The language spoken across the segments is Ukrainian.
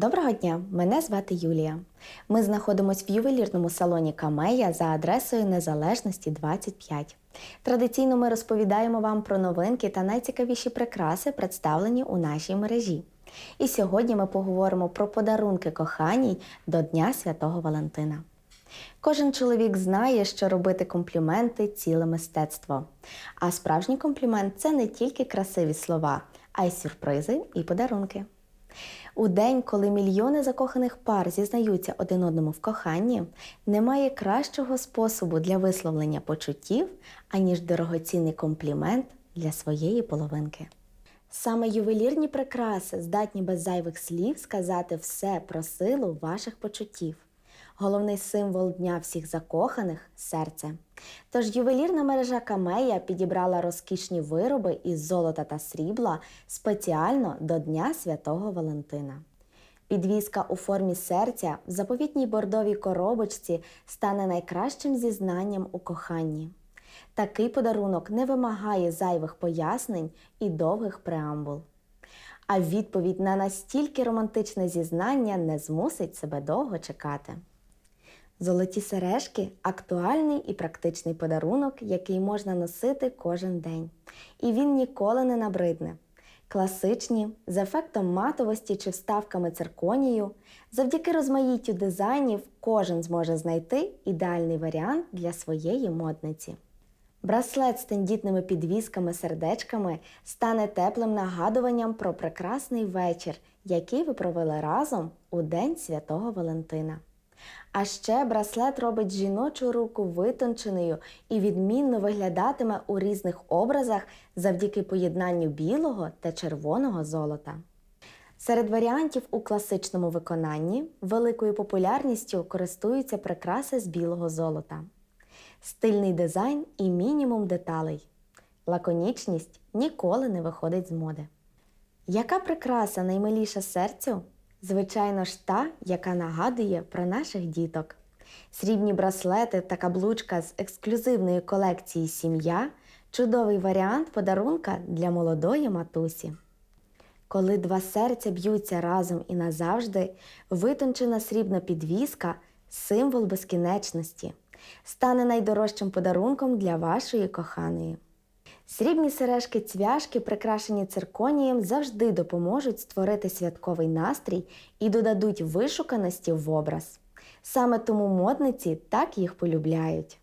Доброго дня, мене звати Юлія. Ми знаходимося в ювелірному салоні Камея за адресою Незалежності 25. Традиційно ми розповідаємо вам про новинки та найцікавіші прикраси, представлені у нашій мережі. І сьогодні ми поговоримо про подарунки коханій до Дня Святого Валентина. Кожен чоловік знає, що робити компліменти ціле мистецтво. А справжній комплімент це не тільки красиві слова, а й сюрпризи і подарунки. У день, коли мільйони закоханих пар зізнаються один одному в коханні, немає кращого способу для висловлення почуттів, аніж дорогоцінний комплімент для своєї половинки. Саме ювелірні прикраси здатні без зайвих слів сказати все про силу ваших почуттів. Головний символ дня всіх закоханих серце. Тож ювелірна мережа Камея підібрала розкішні вироби із золота та срібла спеціально до Дня Святого Валентина. Підвіска у формі серця в заповітній бордовій коробочці стане найкращим зізнанням у коханні. Такий подарунок не вимагає зайвих пояснень і довгих преамбул. А відповідь на настільки романтичне зізнання не змусить себе довго чекати. Золоті сережки актуальний і практичний подарунок, який можна носити кожен день. І він ніколи не набридне. Класичні, з ефектом матовості чи вставками цирконію, завдяки розмаїттю дизайнів кожен зможе знайти ідеальний варіант для своєї модниці. Браслет з тендітними підвісками сердечками стане теплим нагадуванням про прекрасний вечір, який ви провели разом у День Святого Валентина. А ще браслет робить жіночу руку витонченою і відмінно виглядатиме у різних образах завдяки поєднанню білого та червоного золота. Серед варіантів у класичному виконанні великою популярністю користуються прикраси з білого золота. Стильний дизайн і мінімум деталей. Лаконічність ніколи не виходить з моди. Яка прикраса наймиліша серцю? Звичайно ж, та, яка нагадує про наших діток. Срібні браслети та каблучка з ексклюзивної колекції Сім'я чудовий варіант подарунка для молодої матусі. Коли два серця б'ються разом і назавжди, витончена срібна підвіска символ безкінечності, стане найдорожчим подарунком для вашої коханої. Срібні сережки цвяшки, прикрашені цирконієм, завжди допоможуть створити святковий настрій і додадуть вишуканості в образ. Саме тому модниці так їх полюбляють.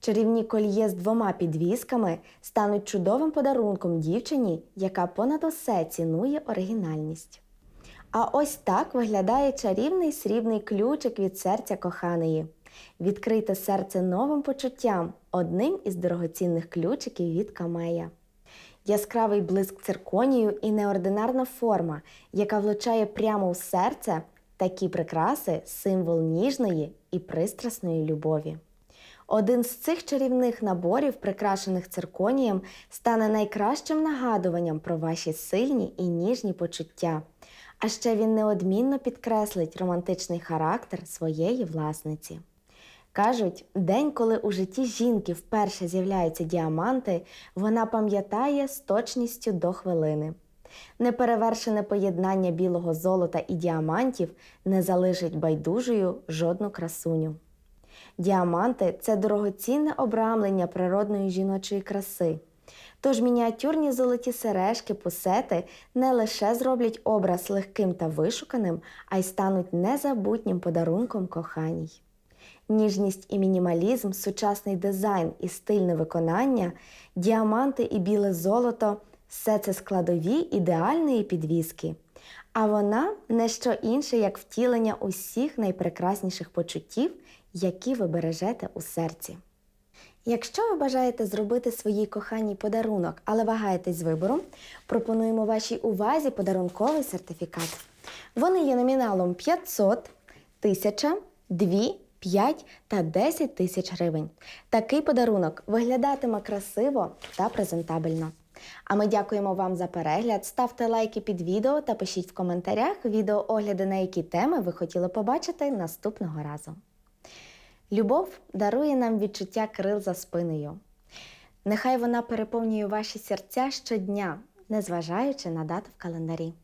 Чарівні кольє з двома підвісками стануть чудовим подарунком дівчині, яка понад усе цінує оригінальність. А ось так виглядає чарівний срібний ключик від серця коханої. Відкрийте серце новим почуттям, одним із дорогоцінних ключиків від камея. Яскравий блиск цирконію і неординарна форма, яка влучає прямо в серце, такі прикраси символ ніжної і пристрасної любові. Один з цих чарівних наборів, прикрашених цирконієм, стане найкращим нагадуванням про ваші сильні і ніжні почуття. А ще він неодмінно підкреслить романтичний характер своєї власниці. Кажуть, день, коли у житті жінки вперше з'являються діаманти, вона пам'ятає з точністю до хвилини. Неперевершене поєднання білого золота і діамантів не залишить байдужою жодну красуню. Діаманти це дорогоцінне обрамлення природної жіночої краси. Тож мініатюрні золоті сережки, пусети не лише зроблять образ легким та вишуканим, а й стануть незабутнім подарунком коханій. Ніжність і мінімалізм, сучасний дизайн і стильне виконання, діаманти і біле золото все це складові ідеальної підвіски. А вона не що інше, як втілення усіх найпрекрасніших почуттів, які ви бережете у серці. Якщо ви бажаєте зробити своїй коханій подарунок, але вагаєтесь з вибором, пропонуємо вашій увазі подарунковий сертифікат. Вони є номіналом 500, 1000, 2, 5 та 10 тисяч гривень. Такий подарунок виглядатиме красиво та презентабельно. А ми дякуємо вам за перегляд. Ставте лайки під відео та пишіть в коментарях відеоогляди, на які теми ви хотіли побачити наступного разу. Любов дарує нам відчуття крил за спиною. Нехай вона переповнює ваші серця щодня, незважаючи на дату в календарі.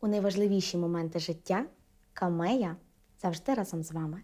У найважливіші моменти життя Камея завжди разом з вами.